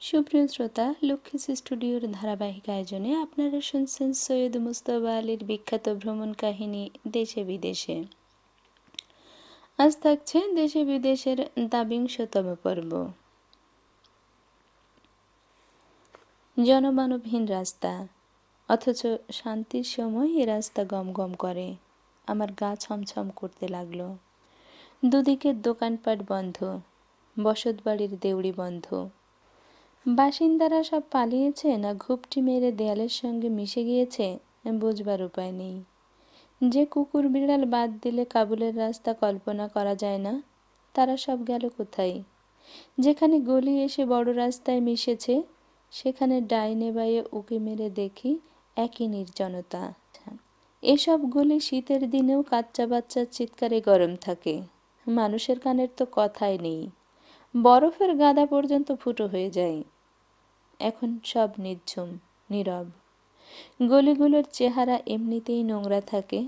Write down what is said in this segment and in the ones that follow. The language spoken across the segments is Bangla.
সুপ্রিয় শ্রোতা, লক্ষ্মীস স্টুডিওর ধারাবাহিক আয়োজনে আপনারা শুনছেন সৈয়দ মুস্তফা আলীর বিখ্যাত ভ্রমণ কাহিনী দেশে বিদেশে। আজ থাকছে দেশে বিদেশের দাবিংশতম পর্ব। জনমানবহীন রাস্তা, অথচ শান্তির সময় এ রাস্তা গম গম করে। আমার গা ছমছম করতে লাগল। দুদিকের দোকানপাট বন্ধ, বসতবাড়ির দেউড়ি বন্ধ বাসিন্দারা সব পালিয়েছে না ঘুপটি মেরে দেয়ালের সঙ্গে মিশে গিয়েছে? বুঝবার উপায় নেই। যে কুকুর বিড়াল বাদ দিলে কাবুলের রাস্তা কল্পনা করা যায় না। তারা সব গেল কোথায়? যেখানে গলি এসে বড় রাস্তায় মিশেছে, সেখানে ডাইনে বাইয়ে উকি মেরে দেখি একই নির্জনতা। এসব গলি শীতের দিনেও কাচ্চা বাচ্চার চিৎকারে গরম থাকে। মানুষের কানের তো কথাই নেই। বরফের গাদা পর্যন্ত ফুটো হয়ে যায়। এখন সব নির্ঝুম, নীরব। গলিগুলোর চেহারা এমনিতেই নোংরা থাকে।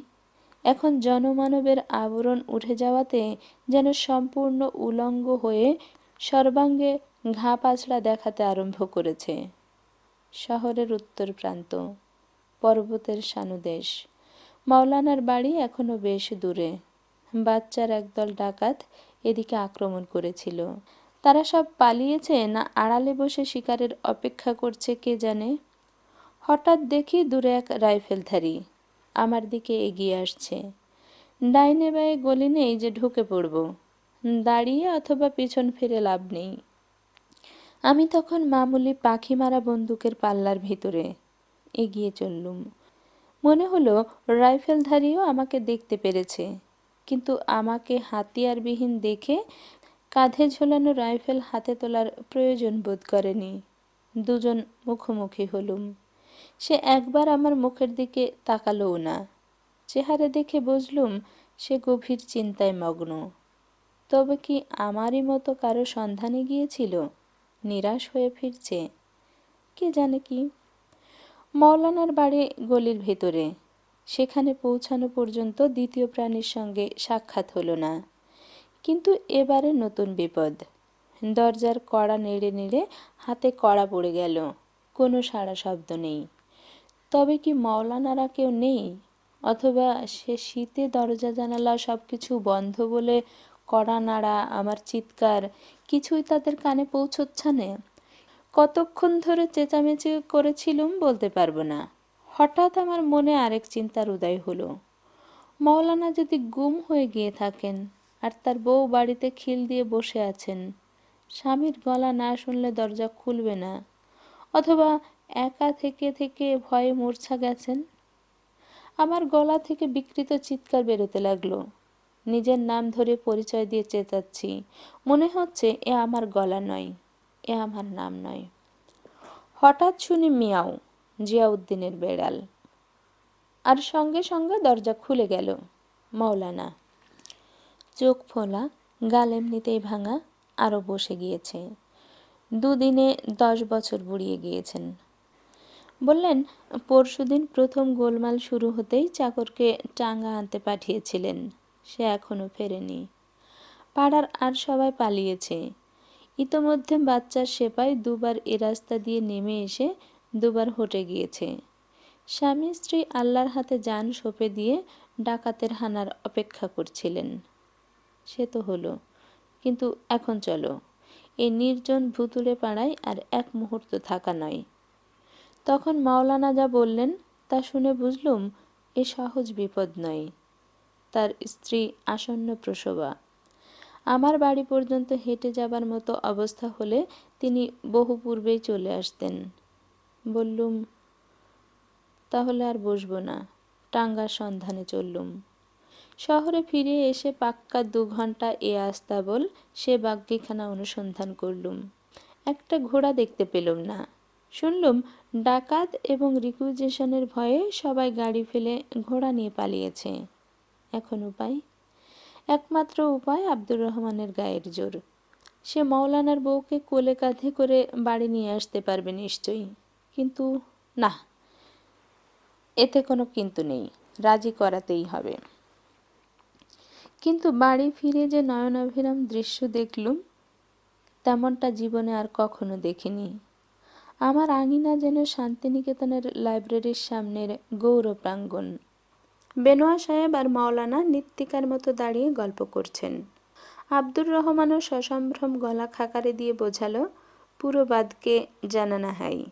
এখন জনমানবের আবরণ উঠে যাওয়াতে যেন সম্পূর্ণ উলঙ্গ হয়ে সর্বাঙ্গে ঘা পাছড়া দেখাতে আরম্ভ করেছে। শহরের উত্তর প্রান্ত, পর্বতের সানুদেশ। মাওলানার বাড়ি এখনও বেশ দূরে। বাচ্চার একদল ডাকাত এদিকে আক্রমণ করেছিল। তারা সব পালিয়েছে না আড়ালে বসে শিকারের অপেক্ষা করছে কে জানে? হঠাৎ দেখি দূরে এক রাইফেলধারী আমার দিকে এগিয়ে আসছে। ডাইনে বায়ে গলি নেই যে ঢুকে পড়ব। দাঁড়িয়ে অথবা পিছন ফিরে লাভ নেই। আমি তখন মামুলি পাখি মারা বন্দুকের পাল্লার ভিতরে এগিয়ে চললুম। মনে হলো রাইফেলধারীও আমাকে দেখতে পেরেছে, কিন্তু আমাকে হাতিয়ারবিহীন দেখে কাঁধে ঝোলানো রাইফেল হাতে তোলার প্রয়োজন বোধ করেনি। দুজন মুখোমুখি হলুম। সে একবার আমার মুখের দিকে তাকালোও না। চেহারা দেখে বুঝলুম সে গভীর চিন্তায় মগ্ন। তবে কি আমারই মতো কারও সন্ধানে গিয়েছিল? নিরাশ হয়ে ফিরছে। কে জানে কি? মৌলানার বাড়ি গলির ভেতরে। সেখানে পৌঁছানো পর্যন্ত দ্বিতীয় প্রাণীর সঙ্গে সাক্ষাৎ হলো না। কিন্তু এবারে নতুন বিপদ। দরজার কড়া নেড়ে নেড়ে হাতে কড়া পড়ে গেল। কোনো সাড়া শব্দ নেই। তবে কি মৌলানারা কেউ নেই? অথবা সে শীতে দরজা, জানালা সব কিছু বন্ধ বলে কড়া নাড়া, আমার চিৎকার কিছুই তাদের কানে পৌঁছচ্ছে না কতক্ষণ ধরে চেঁচামেচি করেছিলুম বলতে পারব না। হঠাৎ আমার মনে আরেক চিন্তার উদয় হলো। মৌলানা যদি গুম হয়ে গিয়ে থাকেন আর তার বউ বাড়িতে খিল দিয়ে বসে আছেন। স্বামীর গলা না শুনলে দরজা খুলবে না। অথবা একা থেকে থেকে ভয়ে মূর্ছা গেছেন? আমার গলা থেকে বিকৃত চিৎকার বেরোতে লাগল। নিজের নাম ধরে পরিচয় দিয়ে চেঁচাচ্ছি। মনে হচ্ছে এ আমার গলা নয়, এ আমার নাম নয়। হঠাৎ শুনি মিয়াও, জিয়াউদ্দিনের বেড়াল। আর সঙ্গে সঙ্গে দরজা খুলে গেল। মৌলানা চোখ ফোলা, গাল এমনিতেই ভাঙা, আরও বসে গিয়েছে। দুদিনে দশ বছর বুড়িয়ে গিয়েছেন। বললেন, পরশুদিন প্রথম গোলমাল শুরু হতেই চাকরকে টাঙ্গা আনতে পাঠিয়েছিলেন। সে এখনও ফেরেনি। পাড়ার আর সবাই পালিয়েছে। ইতোমধ্যে বাচ্চার সেপাই দুবার এ রাস্তা দিয়ে নেমে এসে দুবার হটে গিয়েছে। স্বামী স্ত্রী আল্লাহর হাতে যান সঁপে দিয়ে ডাকাতের হানার অপেক্ষা করছিলেন। সে তো হলো। কিন্তু এখন চলো, এই নির্জন ভুতুড়ে পাড়ায় আর এক মুহূর্ত থাকা নয়। তখন মাওলানা যা বললেন তা শুনে বুঝলুম এ সহজ বিপদ নয়। তার স্ত্রী আসন্ন প্রসবা। আমার বাড়ি পর্যন্ত হেঁটে যাবার মতো অবস্থা হলে তিনি বহু পূর্বেই চলে আসতেন। বললুম, তাহলে আর বসবো না। টাঙ্গার সন্ধানে চললুম। শহরে ফিরে এসে পাক্কা দু ঘণ্টা এ আস্তাবল সে বাগ্যিখানা অনুসন্ধান করলুম। একটা ঘোড়া দেখতে পেলুম না। শুনলুম ডাকাত এবং রিকুইজেশনের ভয়ে সবাই গাড়ি ফেলে ঘোড়া নিয়ে পালিয়েছে। এখন উপায়? একমাত্র উপায় আব্দুর রহমানের গায়ের জোর। সে মৌলানার বউকে কোলে কাঁধে করে বাড়ি নিয়ে আসতে পারবে নিশ্চয়ই। কিন্তু না, এতে কোনো কিন্তু নেই। রাজি করাতেই হবে। কিন্তু বাড়ি ফিরে যে নয়নাভিরাম দৃশ্য দেখলুম, তেমনটা জীবনে আর কখনো দেখিনি। আমার আঙিনা যেন শান্তিনিকেতনের লাইব্রেরির সামনের গৌর প্রাঙ্গণ বেনোয়া সাহেব আর মাওলানা নিত্যিকার মতো দাঁড়িয়ে গল্প করছেন। আব্দুর রহমানও সসম্ভ্রম গলা খাকারে দিয়ে বোঝালো, পুরো বাদকে জানানা হাই।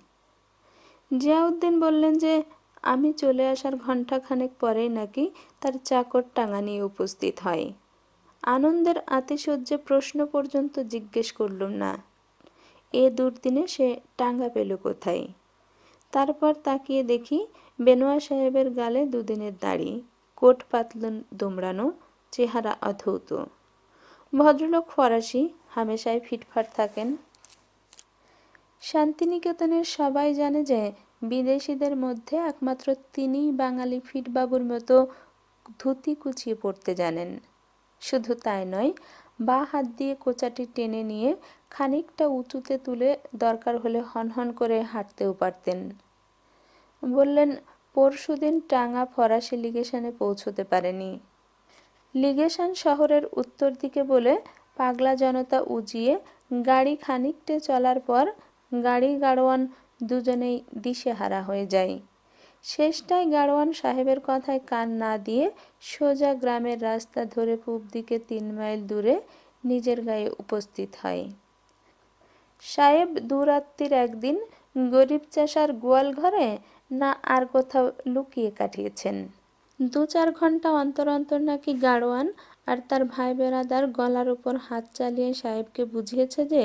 জিয়াউদ্দিন বললেন যে আমি চলে আসার ঘণ্টাখানেক পরেই নাকি তার চাকর টাঙা নিয়ে উপস্থিত হয়। আনন্দের আতিশয্যে প্রশ্ন পর্যন্ত জিজ্ঞেস করলুম না, এ দুর্দিনে সে টাঙ্গা পেল কোথায়? তারপর তাকিয়ে দেখি বেনোয়া সাহেবের গালে দুদিনের দাড়ি, কোট পাতলুন দুমড়ানো, চেহারা অধৌত। ভদ্রলোক ফরাসি হামেশায় ফিটফাট থাকেন। শান্তিনিকেতনের সবাই জানে যে বিদেশিদের মধ্যে একমাত্র তিনিই বাঙালি ফিটবাবুর মতো ধুতি কুচিয়ে পড়তে জানেন। শুধু তাই নয়, বা হাত দিয়ে কোচাটি টেনে নিয়ে খানিকটা উঁচুতে তুলে দরকার হলে হনহন করে হাঁটতেও পারতেন। বললেন, পরশুদিন টাঙ্গা ফরাসি লিগেশনে পৌঁছতে পারেনি। লিগেশন শহরের উত্তর দিকে বলে পাগলা জনতা উজিয়ে গাড়ি খানিকটে চলার পর গাড়ি গাড়োয়ান দুজনেই দিশেহারা হয়ে যায়। শেষটায় গাড়োয়ান সাহেবের কথায় কান না দিয়ে সোজা গ্রামের রাস্তা ধরে পূব দিকে তিন মাইল দূরে নিজের গায়ে উপস্থিত হয়। সাহেব দুরাত্রির একদিন গরিব চাষার গোয়াল ঘরে না আর কোথাও লুকিয়ে কাটিয়েছেন। দু চার ঘণ্টা অন্তর অন্তর নাকি গাড়োয়ান আর তার ভাই বেড়াদার গলার উপর হাত চালিয়ে সাহেবকে বুঝিয়েছে যে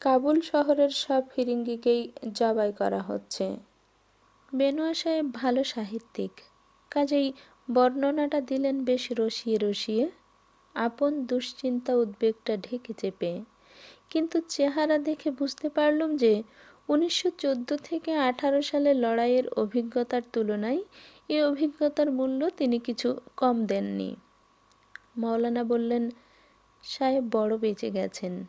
কাবুল শহরের সব ফিরিঙ্গিকেই জবাই করা হচ্ছে। বেনোয়া সাহেব ভালো সাহিত্যিক। কাজেই বর্ণনাটা দিলেন বেশ রসিয়ে রসিয়ে। আপন দুশ্চিন্তা উদ্বেগটা ঢেকে চেপে। কিন্তু চেহারা দেখে বুঝতে পারলুম যে উনিশশো চোদ্দ থেকে আঠারো সালে লড়াইয়ের অভিজ্ঞতার তুলনায় এই অভিজ্ঞতার মূল্য তিনি কিছু কম দেননি। মাওলানা বললেন, সাহেব বড় বেঁচে গেছেন।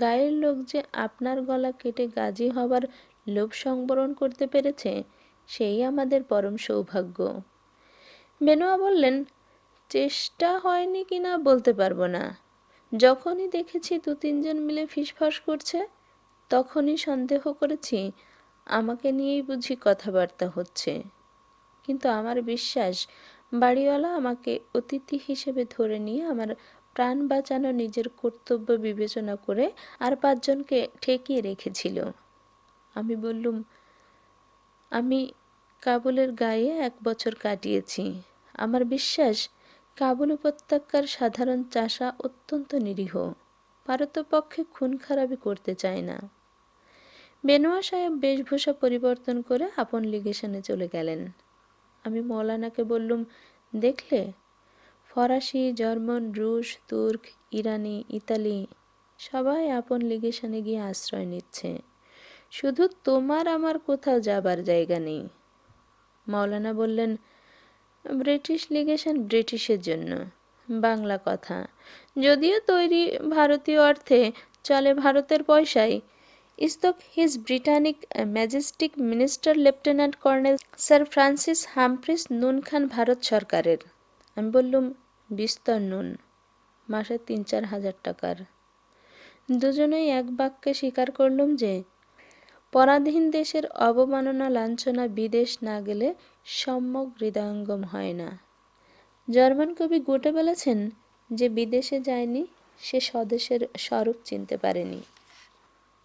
গায়ের লোক যে আপনার গলা কেটে গাজী হবার লোভ সংবরণ করতে পেরেছে, সেই আমাদের পরম সৌভাগ্য। বেনোয়া বললেন, চেষ্টা হয়নি কিনা বলতে পারব না। যখনই দেখেছি দু তিনজন মিলে ফিসফাস করছে, তখনই সন্দেহ করেছি, আমাকে নিয়েই বুঝি কথাবার্তা হচ্ছে। কিন্তু আমার বিশ্বাস, বাড়িওয়ালা আমাকে অতিথি হিসেবে ধরে নিয়ে আমার প্রাণ বাঁচানো নিজের কর্তব্য বিবেচনা করে আর পাঁচজনকে ঠেকিয়ে রেখেছিল। আমি বললুম, আমি কাবুলের গায়ে এক বছর কাটিয়েছি। আমার বিশ্বাস, কাবুল উপত্যকার সাধারণ চাষা অত্যন্ত নিরীহ। পারতপক্ষে খুন খারাপি করতে চায় না। বেনোয়া সাহেব বেশভূষা পরিবর্তন করে আপন লিগেশনে চলে গেলেন। আমি মৌলানাকে বললুম, দেখলে ফরাসি, জার্মান, রুশ, তুর্ক, ইরানি, ইতালি সবাই আপন লিগেশনে গিয়ে আশ্রয় নিচ্ছে। শুধু তোমার আমার কোথাও যাবার জায়গা নেই। মাওলানা বললেন, ব্রিটিশ লিগেশন ব্রিটিশের জন্য। বাংলা কথা। যদিও তৈরি ভারতীয় অর্থে চলে ভারতের পয়সায়, ইস্তক his Britannic majestic minister lieutenant colonel sir Francis Humphrys নুন খান ভারত সরকারের। আমি বললুম বিস্তর নুন, মাসে তিন চার হাজার টাকার। দুজনেই এক বাক্যে স্বীকার করলুম যে, পরাধীন দেশের অবমাননা লাঞ্ছনা বিদেশ না গেলে সম্যক হৃদয়ঙ্গম হয় না। জার্মান কবি গোটে বলেছেন যে, বিদেশে যায়নি, সে স্বদেশের স্বরূপ চিনতে পারেনি।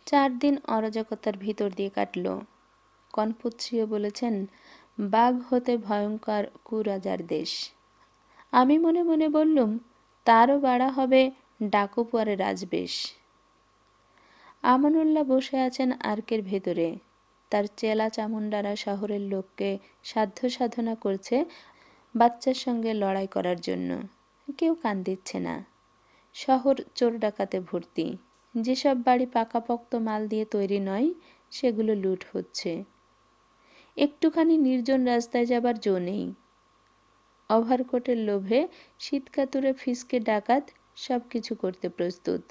চার দিন অরাজকতার ভিতর দিয়ে কাটল। কনফুৎসিও বলেছেন, বাঘ হতে ভয়ঙ্কর কুরাজার দেশ। আমি মনে মনে বললুম, তারও বাড়া হবে ডাকুপুয়ারে রাজবেশ। আমানুল্লাহ বসে আছেন আর্কের ভেতরে। তার চেলা চামুন্ডারা শহরের লোককে সাধ্য সাধনা করছে বাচ্চার সঙ্গে লড়াই করার জন্য। কেউ কান দিচ্ছে না। শহর চোর ডাকাতে ভর্তি। যেসব বাড়ি পাকাপোক্ত মাল দিয়ে তৈরি নয়, সেগুলো লুট হচ্ছে। একটুখানি নির্জন রাস্তায় যাবার জো নেই। ওভারকোটের লোভে শীতকাতুরে ফিসকে ডাকাত সব কিছু করতে প্রস্তুত।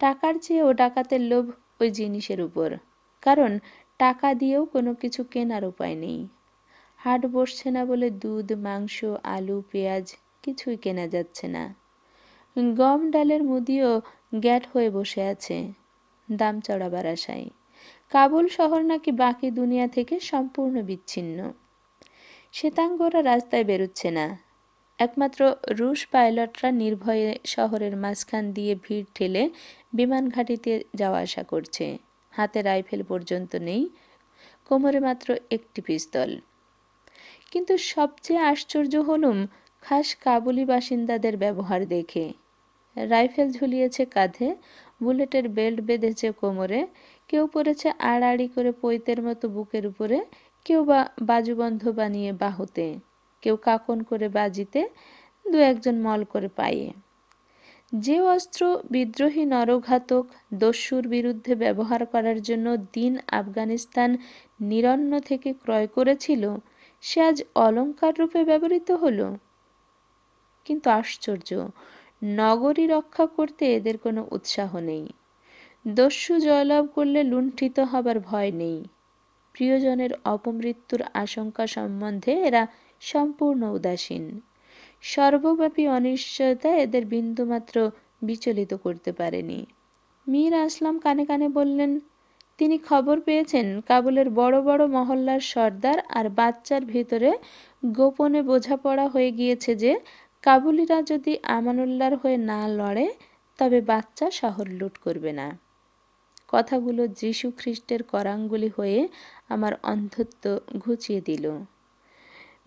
টাকার চেয়ে ও ডাকাতের লোভ ওই জিনিসের উপর। কারণ টাকা দিয়েও কোনো কিছু কেনার উপায় নেই। হাট বসছে না বলে দুধ, মাংস, আলু, পেঁয়াজ কিছুই কেনা যাচ্ছে না। গম, ডালের মুদিও গ্যাট হয়ে বসে আছে দাম চড়াবার আশায়। কাবুল শহর নাকি বাকি দুনিয়া থেকে সম্পূর্ণ বিচ্ছিন্ন। শ্বেতাঙ্গরা রাস্তায় বেরোচ্ছে না। একমাত্র রুশ পাইলটরা নির্ভয়ে শহরের মাঝখান দিয়ে ভিড় ঠেলে বিমান ঘাঁটিতে যাওয়া আসা করছে। হাতে রাইফেল পর্যন্ত নেই, কোমরে মাত্র একটি পিস্তল। কিন্তু সবচেয়ে আশ্চর্য হলুম, খাস কাবুলি বাসিন্দাদের ব্যবহার দেখে। রাইফেল ঝুলিয়েছে কাঁধে, বুলেটের বেল্ট বেঁধেছে কোমরে, কেউ পড়েছে আড়াআড়ি করে পৈতের মতো বুকের উপরে কেউ বা বাজুবন্ধ বানিয়ে বাহুতে, কেউ কাকন করে বাজিতে, দু একজন মল করে পায়ে। যে অস্ত্র বিদ্রোহী নরঘাতক দস্যুর বিরুদ্ধে ব্যবহার করার জন্য দিন আফগানিস্তান নিরন্ন থেকে ক্রয় করেছিল, সে আজ অলঙ্কার রূপে ব্যবহৃত হলো। কিন্তু আশ্চর্য, নগরী রক্ষা করতে এদের কোনো উৎসাহ নেই। দস্যু জয়লাভ করলে লুণ্ঠিত হবার ভয় নেই। প্রিয়জনের অপমৃত্যুর আশঙ্কা সম্বন্ধে এরা সম্পূর্ণ উদাসীন। সর্বব্যাপী অনিশ্চয়তা এদের বিন্দুমাত্র বিচলিত করতে পারেনি। মীর আসলাম কানে কানে বললেন, তিনি খবর পেয়েছেন কাবুলের বড় বড় মহল্লার সর্দার আর বাচ্চার ভিতরে গোপনে বোঝাপড়া হয়ে গিয়েছে যে কাবুলিরা যদি আমানুল্লার হয়ে না লড়ে, তবে বাচ্চা শহর লুট করবে না। কথাগুলো যীশু খ্রিস্টের করাঙ্গুলি হয়ে আমার অন্ধত্ব ঘুচিয়ে দিল।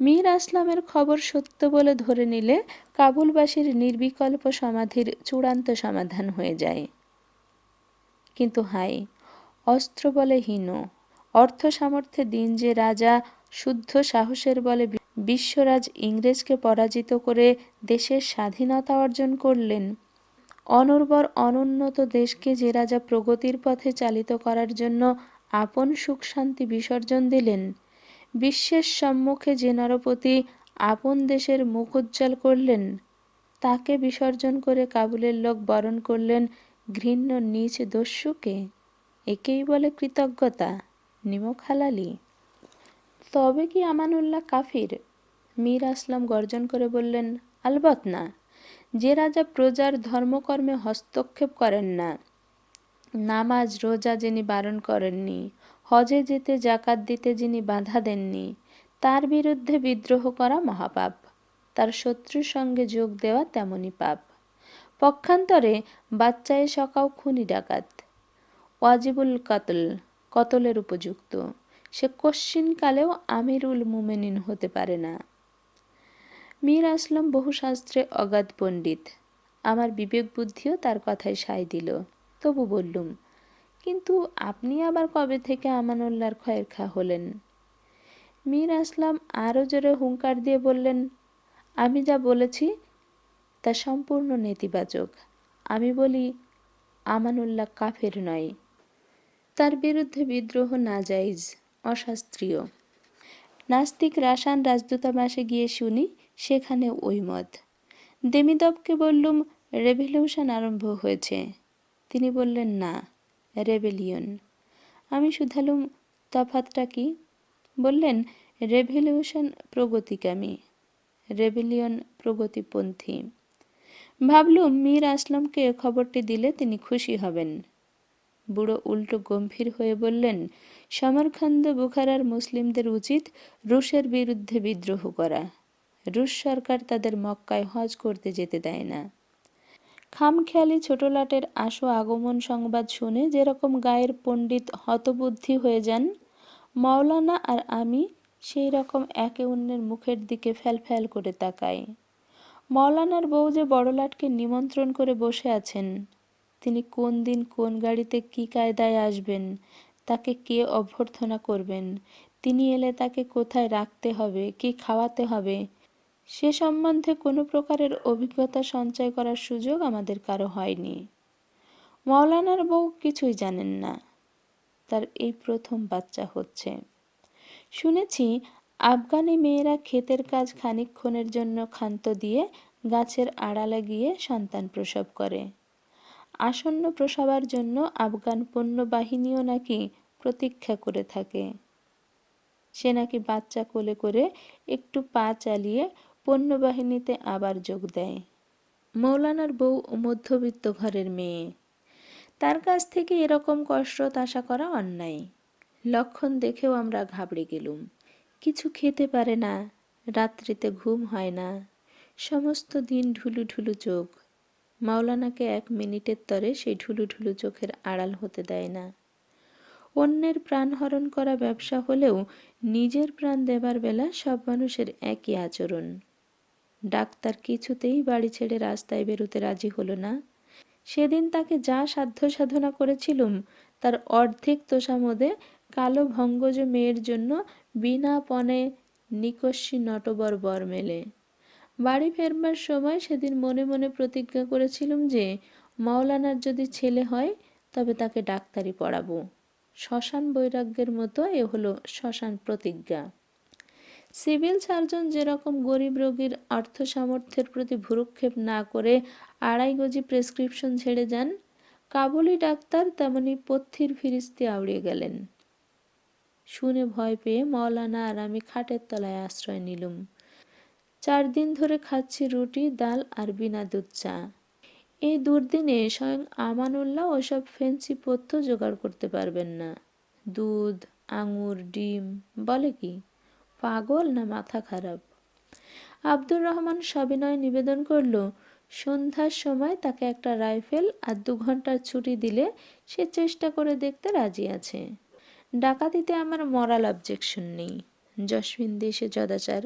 মীর আসলামের খবর সত্য বলে ধরে নিলে কাবুলবাসীর নির্বিকল্প সমাধির চূড়ান্ত সমাধান হয়ে যায়। কিন্তু হাই, অস্ত্র বলে হীন, অর্থ সামর্থ্যে দিন যে রাজা, শুদ্ধ সাহসের বলে বিশ্বরাজ ইংরেজকে পরাজিত করে দেশের স্বাধীনতা অর্জন করলেন। অনর্বর অনুন্নত দেশকে যে রাজা প্রগতির পথে চালিত করার জন্য আপন সুখ শান্তি বিসর্জন দিলেন, বিশ্বের সম্মুখে যে নরপতি আপন দেশের মুখ উজ্জ্বল করলেন, তাকে বিসর্জন করে কাবুলের লোক বরণ করলেন ঘৃণ্য নিচ দস্যুকে। একেই বলে কৃতজ্ঞতা নিমক হালালি তবে কি আমানুল্লাহ কাফির? মীর আসলাম গর্জন করে বললেন আলবত না। যে রাজা প্রজার ধর্মকর্মে হস্তক্ষেপ করেন না, নামাজ, রোজা যিনি বারণ করেননি, হজে যেতে জাকাত দিতে যিনি বাধা দেননি, তার বিরুদ্ধে বিদ্রোহ করা মহাপাপ, তার শত্রুর সঙ্গে যোগ দেওয়া তেমনই পাপ। পক্ষান্তরে বাচ্চায় সকাও খুনি ডাকাত। ওয়াজিবুল কাতল, কতলের উপযুক্ত, সে কশ্চিনকালেও আমিরুল মুমেনিন হতে পারে না। মীর আসলাম বহু শাস্ত্রে অগাধ পণ্ডিত। আমার বিবেক বুদ্ধিও তার কথায় সায় দিল। তবু বললুম, কিন্তু আপনি আবার কবে থেকে আমানুল্লার খয়ের খা হলেন? মীর আসলাম আরও জোরে হুঙ্কার দিয়ে বললেন, আমি যা বলেছি তা সম্পূর্ণ নেতিবাচক। আমি বলি, আমানুল্লাহ কাফের নয়। তার বিরুদ্ধে বিদ্রোহ না যাইজ অশাস্ত্রীয়। নাস্তিক রাসান রাজদূতাবাসে গিয়ে শুনি সেখানে ওই মত দেমিদবকে বললুম, রেভলিউশন আরম্ভ হয়েছে। তিনি বললেন, না রেবেলিয়ন আমি শুধালুম, তফাতটা কি? বললেন, রেভলিউশন প্রগতিকামী রেবেলিয়ন প্রগতিপন্থী। ভাবলুম, মীর আসলামকে খবরটি দিলে তিনি খুশি হবেন। বুড়ো উল্টো গম্ভীর হয়ে বললেন, সমরখন্দ বুখারার মুসলিমদের উচিত রুশের বিরুদ্ধে বিদ্রোহ করা। রুশ সরকার তাদের মক্কায় হজ করতে যেতে দেয় না। খামখেয়ালি ছোটলাটের আশু আগমন সংবাদ শুনে যেরকম গায়ের পণ্ডিত হতবুদ্ধি হয়ে যান, মাওলানা আর আমি সেই রকম একে অন্যের মুখের দিকে ফ্যাল ফ্যাল করে তাকাই। মৌলানার বউ যে বড়লাটকে নিমন্ত্রণ করে বসে আছেন, তিনি কোন দিন কোন গাড়িতে কি কায়দায় আসবেন, তাকে কে অভ্যর্থনা করবেন, তিনি এলে তাকে কোথায় রাখতে হবে, কি খাওয়াতে হবে সে সম্বন্ধে কোনো প্রকারের অভিজ্ঞতা সঞ্চয় করার সুযোগ আমাদের কারও হয়নি। মৌলানার বউ কিছুই জানেন না। তার এই প্রথম বাচ্চা হচ্ছে। শুনেছি, আফগানি মেয়েরা ক্ষেতের কাজ খানিকক্ষণের জন্য ক্ষান্ত দিয়ে গাছের আড়ালে গিয়ে সন্তান প্রসব করে। আসন্ন প্রসবার জন্য আফগান পণ্যবাহিনীও নাকি প্রতীক্ষা করে থাকে। সে নাকি বাচ্চা কোলে করে একটু পা চালিয়ে পণ্যবাহিনীতে আবার যোগ দেয়। মৌলানার বউ মধ্যবিত্ত ঘরের মেয়ে। তার কাছ থেকে এরকম কসরত আশা করা অন্যায়। লক্ষণ দেখেও আমরা ঘাবড়ে গেলুম। কিছু খেতে পারে না, রাত্রিতে ঘুম হয় না। সমস্ত দিন ঢুলু ঢুলু চোখ। মাওলানাকে এক মিনিটের তরে সেই ঢুলু ঢুলু চোখের আড়াল হতে দেয় না। অন্যের প্রাণ হরণ করা ব্যবসা হলেও নিজের প্রাণ দেবার বেলা সব মানুষের একই আচরণ। ডাক্তার কিছুতেই বাড়ি ছেড়ে রাস্তায় বেরোতে রাজি হলো না। সেদিন তাকে যা সাধ্য সাধনা করেছিলুম, তার অর্ধেক তোষামোদে কালো ভঙ্গজ মেয়ের জন্য বিনা পণে নিকস্যি নটবর বর মেলে। বাড়ি ফেরবার সময় সেদিন মনে মনে প্রতিজ্ঞা করেছিলুম যে, মাওলানার যদি ছেলে হয়, তবে তাকে ডাক্তারি পড়াবো। শ্মশান বৈরাগ্যের মতো এ হলো শ্মশান প্রতিজ্ঞা। সিভিল সার্জন যেরকম গরিব রোগীর অর্থ সামর্থ্যের প্রতি ভুরুক্ষেপ না করে আড়াই গজি প্রেসক্রিপশন ছেড়ে যান, কাবুলি ডাক্তার তেমনি পথির ফিরিস্তি আউড়িয়ে গেলেন। শুনে ভয় পেয়ে মৌলানা আর আমি খাটের তলায় আশ্রয় নিলুম। চার দিন ধরে খাচ্ছি রুটি, ডাল আর বিনা দুধ চা। এই দুর্দিনে স্বয়ং আমানুল্লাহ ওসব ফেন্সি পথ্য জোগাড় করতে পারবেন না। দুধ, আঙুর, ডিম, বলে কি? পাগল না মাথা খারাপ? আব্দুর রহমান সবিনয় নিবেদন করল, সন্ধ্যার সময় তাকে একটা রাইফেল আর দু ঘণ্টার ছুটি দিলে সে চেষ্টা করে দেখতে রাজি আছে। ডাকাতিতে আমার মরাল অবজেকশন নেই। জসমিন দেশে যদাচার,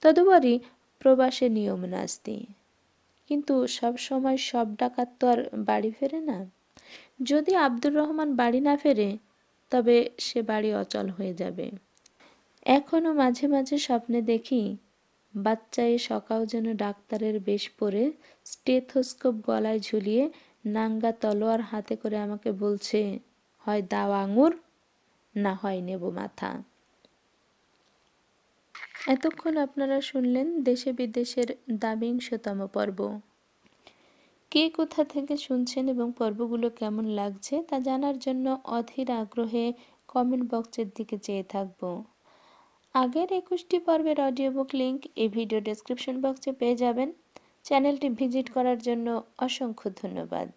তদুপরি প্রবাসে নিয়ম নাস্তি। কিন্তু সব সময় সব ডাকাত তো আর বাড়ি ফেরে না। যদি আব্দুর রহমান বাড়ি না ফেরে, তবে সে বাড়ি অচল হয়ে যাবে। এখনও মাঝে মাঝে স্বপ্নে দেখি, বাচ্চায় সকাও যেন ডাক্তারের বেশ পরে স্টেথোস্কোপ গলায় ঝুলিয়ে নাঙ্গা তলোয়ার হাতে করে আমাকে বলছে, হয় দাও আঙুর, না হয় নেব মাথা। এতক্ষণ আপনারা শুনলেন দেশে বিদেশের দাবিংশতম পর্ব। কে কোথা থেকে শুনছেন এবং পর্বগুলো কেমন লাগছে তা জানার জন্য অধীর আগ্রহে কমেন্ট বক্সের দিকে চেয়ে থাকব। আগের একুশটি পর্বের অডিও বুক লিঙ্ক এই ভিডিও ডেসক্রিপশন বক্সে পেয়ে যাবেন। চ্যানেলটি ভিজিট করার জন্য অসংখ্য ধন্যবাদ।